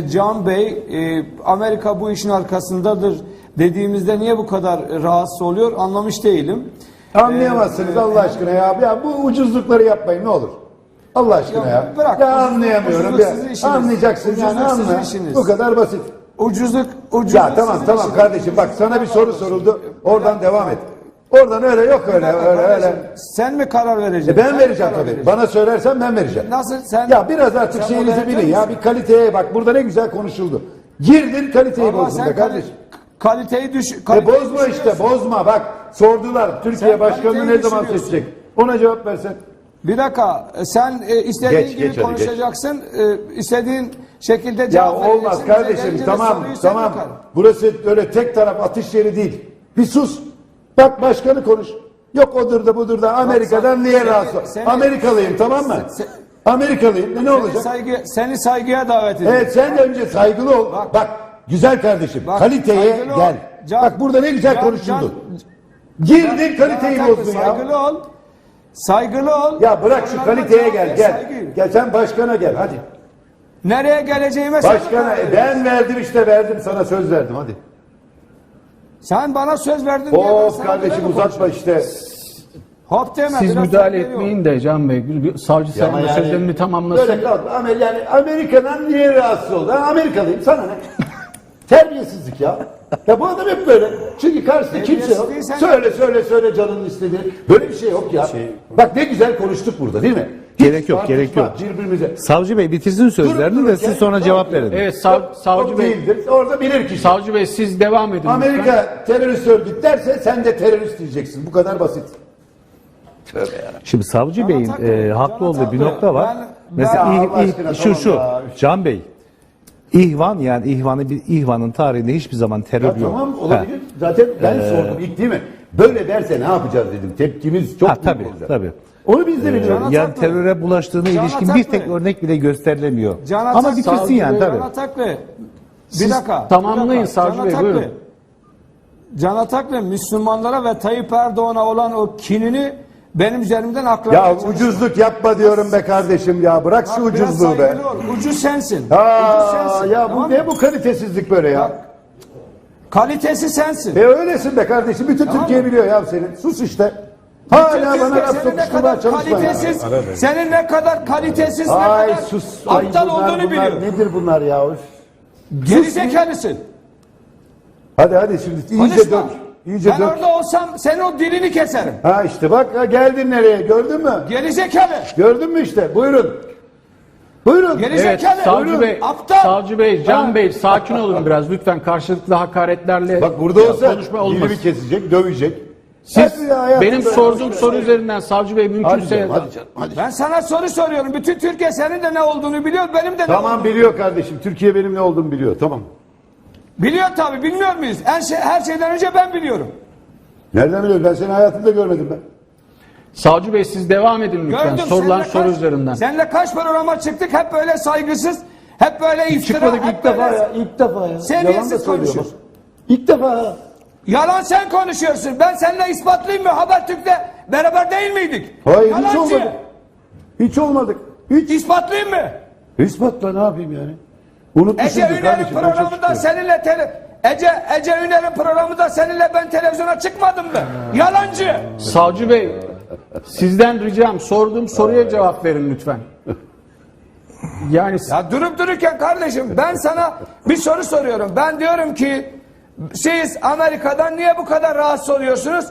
Can Bey, e, Amerika bu işin arkasındadır dediğimizde niye bu kadar rahatsız oluyor anlamış değilim. Anlayamazsınız Allah aşkına ya. Ya bu ucuzlukları yapmayın ne olur. Allah aşkına Ya ya. bırak, ya ucuzluk- anlayamıyorum. ucuzluk ya. işiniz. Anlayacaksın yani Ucuzluk sizin anla. işiniz. Bu kadar basit. Ucuzluk, ucuzluk Ya tamam tamam işiniz. kardeşim bak sana bir soru soruldu. Oradan devam et. Oradan öyle yok öyle öyle kardeşim, öyle. Sen mi karar vereceksin? E ben Sen vereceğim karar tabii. vereceksin? Bana söylersen ben vereceğim. Nasıl sen? Ya biraz artık sen şeyinizi moderatör bilin ya. Bir kaliteye bak. Burada ne güzel konuşuldu. Girdin kaliteyi Ama bozdun sen be kardeşim. kaliteyi düş. E kaliteyi bozma işte bozma bak. Sordular Türkiye Sen Başkanı'nı kaliteyi ne zaman düşürüyorsun. seçecek? Ona cevap versen. Bir dakika sen e, istediğin Geç, gibi geç hadi, konuşacaksın. E, istediğin şekilde Ya cevap olmaz vereceksin. kardeşim Bize tamam soruyu sen tamam. bakar. Burası öyle tek taraf atış yeri değil. Bir sus. Bak başkanı konuş. Yok odur da budur da Amerika'dan sen- niye seni- rahatsız? seni- Amerikalıyım tamam mı? sen- Amerikalıyım. Ne, ne Seni, olacak? saygı, seni saygıya davet ediyorum. Evet sen de önce saygılı ol. Bak, Bak. güzel kardeşim Bak, kaliteye saygılı ol. gel. Can- Bak burada ne güzel Can- konuşuldu. Can- Girdin kaliteyi Can- bozdun ya. Saygılı ol. Saygılı ol. Ya bırak şu kaliteye gel gel. saygı. Gel sen başkana gel hadi. Nereye geleceğime Başkana ben verdim işte verdim sana söz verdim hadi. Sen bana söz verdin diye ben Of sana kardeşim uzatma işte. Hop deme. Siz biraz müdahale etmeyin de Can Bey. bir- bir Savcı Ama sözlerini tamamlasın. Böyle kaldı. Yani Amerika'dan niye rahatsız oldu? Ben Amerikalıyım sana ne? Terbiyesizlik ya. Ya bu adam hep böyle. Çünkü karşısında kimse yok. Terbiyesiz Söyle söyle söyle canının istediği. Böyle bir şey yok ya. Bak ne güzel konuştuk burada değil mi? Gerek yok, gerek yok. Birbirimize. Savcı Bey bitirsin sözlerini de siz sonra cevap verin. Evet sav- savcı Yok bey. değildir. Orada bilir kişi. Savcı bey siz devam edin. lütfen. Amerika terörist örgüt derse sen de terörist diyeceksin. Bu kadar basit. Şimdi Savcı Can Bey'in Ataklı, e, Can haklı olduğu bir Ataklı, nokta var. ben- Mesela ben- ih- Allah ih- aşkına, şu tamam şu ya. Can Bey. İhvan yani ihvanı bir ihvanın tarihinde hiçbir zaman terör Ya yok. tamam Ha. olabilir. Zaten ben sordum ilk değil mi? Böyle derse ne yapacağız dedim. Tepkimiz çok Ha, büyük tabii, olacak. tabii. Onu biz de biliyoruz. Can Yani Ataklı. teröre bulaştığına Can ilişkin bir Ataklı. tek örnek bile gösterilemiyor. Can Ama Ataklı. bitirsin Savcı yani tabii. Can Ataklı. Bir Siz dakika. tamamlayın bir dakika. Savcı Bey, buyurun. Can Ataklı Müslümanlara ve Tayyip Erdoğan'a olan o kinini benim üzerimden Ya aklamaya çalışıyor. ucuzluk yapma diyorum be kardeşim ya. Bırak şu Bak, biraz ucuzluğu be. saygılı ol. Ucuz sensin. Ucuz Ha sensin. ya bu Tamam ne mı? bu kalitesizlik böyle ya? Bak, Kalitesi sensin. E öylesin be kardeşim. Bütün Tamam Türkiye mı? biliyor ya senin. Sus işte. Hala bana laf senin ne sokuşturmaya kadar kalitesiz, senin ne kadar kalitesiz, ne Ay kadar sus. Ay aptal bunlar, olduğunu bunlar, biliyor. Nedir bunlar ya? Üf. Gerizekalısın. Hadi hadi şimdi iyice Konuşma. dök. İyice ben dök. orada olsam senin o dilini keserim. Ha işte bak ha, geldin nereye gördün mü? Gerizekalı. Gördün mü işte buyurun. Buyurun. Gerizekalı. Evet Savcı Buyurun. Bey, Aptal. Savcı Bey, Can Ha. Bey sakin olun biraz lütfen karşılıklı hakaretlerle Bak burada olsa konuşma olmaz. dilimi kesecek, dövecek. Siz benim sorduğum soru üzerinden Savcı Bey Hadi mümkünse canım, hadi canım, hadi. Ben sana soru soruyorum. Bütün Türkiye senin de ne olduğunu biliyor, benim de ne Tamam olduğunu biliyor kardeşim. Türkiye benim ne olduğumu biliyor. Tamam. Biliyor tabii, bilmiyor muyuz? Her, şey, her şeyden önce ben biliyorum. Nereden biliyorsun? Ben seni hayatımda görmedim ben. Savcı Bey siz devam edin lütfen Gördüm. sorulan seninle soru kaç- üzerinden. Seninle kaç programa çıktık, hep böyle saygısız, hep böyle iftira, Çıkmadık hep ilk defa böyle- ya. İlk defa ya. Seviyesiz Yalan da söylüyor konuşuyorsun. bak. İlk defa ya. Yalan sen konuşuyorsun. Ben seninle ispatlayayım mı? Habertürk'te beraber değil miydik? Hayır hiç Yalancı. olmadık. Hiç olmadık. Hiç. İspatlayayım mı? İspatla ne yapayım yani? Unutmuşumdur Ece Üner'in programında seninle tele... Ece, Ece Üner'in programında seninle ben televizyona çıkmadım mı? Yalancı. Savcı Bey sizden ricam sorduğum soruya cevap verin lütfen. Yani Ya durup dururken kardeşim ben sana bir soru soruyorum. Ben diyorum ki siz Amerika'dan niye bu kadar rahatsız oluyorsunuz?